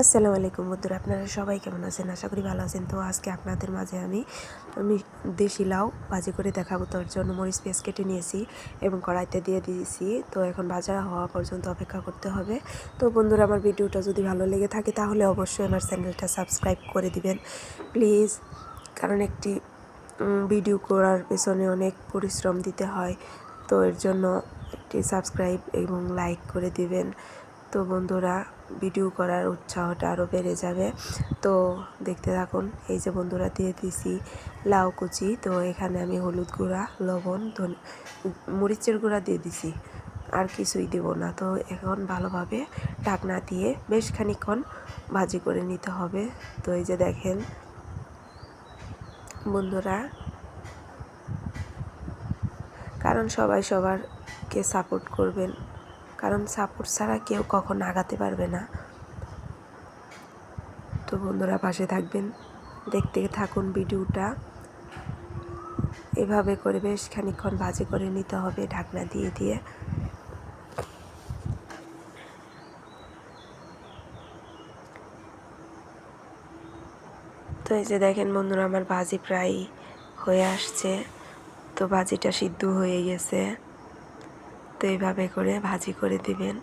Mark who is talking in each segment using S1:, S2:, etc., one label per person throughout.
S1: আসসালামু আলাইকুম বন্ধুরা, আপনারা সবাই কেমন আছেন? আশা করি ভালো আছেন। তো আজকে আপনাদের মাঝে আমি আমি দেশি লাউ ভাজি করে দেখাবো। তার জন্য মরিচ, পেঁয়াজ কেটে নিয়েছি এবং কড়াইতে দিয়ে দিয়েছি। তো এখন ভাজা হওয়া পর্যন্ত অপেক্ষা করতে হবে। তো বন্ধুরা, আমার ভিডিওটা যদি ভালো লেগে থাকে, তাহলে অবশ্যই আমার চ্যানেলটা সাবস্ক্রাইব করে দিবেন। প্লিজ, কারণ একটি ভিডিও করার পেছনে অনেক পরিশ্রম দিতে হয়। তো এর জন্য একটি সাবস্ক্রাইব এবং লাইক করে দিবেন। তো বন্ধুরা ভিডিও করার উৎসাহটা আরও বেড়ে যাবে। তো দেখতে থাকুন, এই যে বন্ধুরা দিয়ে দিছি লাউ কুচি। তো এখানে আমি হলুদ গুঁড়া, লবণ, ধনে, মরিচের গুঁড়া দিয়ে দিছি। আর কিছুই দেব না। তো এখন ভালোভাবে ঢাকনা দিয়ে বেশ খানিক্ষণ ভাজি করে নিতে হবে। তো এই যে দেখেন, বন্ধুরা, কারণ সবাই সবারকে সাপোর্ট করবেন। কারণ সাপোর্ট ছাড়া কেউ কখন আগাতে পারবে না। তো বন্ধুরা পাশে থাকবেন, দেখতে থাকুন ভিডিওটা। এভাবে করে বেশ খানিক্ষণ ভাজি করে নিতে হবে ঢাকনা দিয়ে দিয়ে। তো এই যে দেখেন বন্ধুরা, আমার ভাজি প্রায় হয়ে আসছে। তো ভাজিটা সিদ্ধ হয়ে গেছে। তো এইভাবে করে ভাজি করে দিবেন।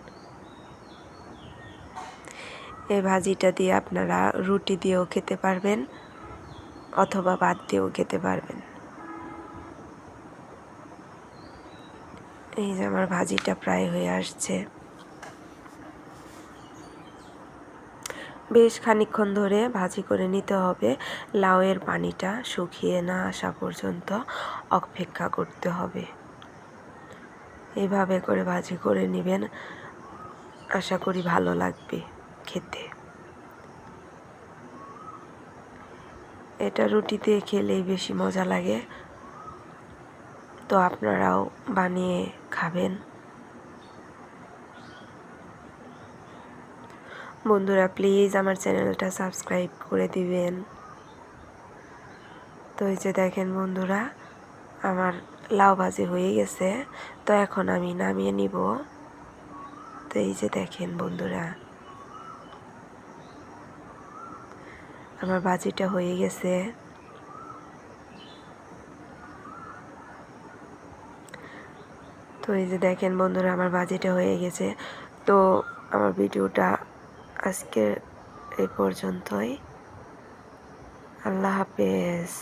S1: এই ভাজিটা দিয়ে আপনারা রুটি দিয়েও খেতে পারবেন অথবা ভাত দিয়েও খেতে পারবেন। এই যে আমার ভাজিটা প্রায় হয়ে আসছে। বেশ খানিকক্ষণ ধরে ভাজি করে নিতে হবে। লাউয়ের পানিটা শুকিয়ে না আসা পর্যন্ত অপেক্ষা করতে হবে। এইভাবে করে ভাজি করে নেবেন। আশা করি ভালো লাগবে খেতে। এটা রুটিতে খেলেই বেশি মজা লাগে। তো আপনারাও বানিয়ে খাবেন। বন্ধুরা প্লিজ আমার চ্যানেলটা সাবস্ক্রাইব করে দিবেন। তো এই যে দেখেন বন্ধুরা, আমার লাউ ভাজি হয়ে গেছে, তো এখন আমি নামিয়ে নিব। তো এই যে দেখেন বন্ধুরা, আমার ভাজিটা হয়ে গেছে। তো এই যে দেখেন বন্ধুরা, আমার ভাজিটা হয়ে গেছে। তো আমার ভিডিওটা আজকে এই পর্যন্তই। আল্লাহ হাফেজ।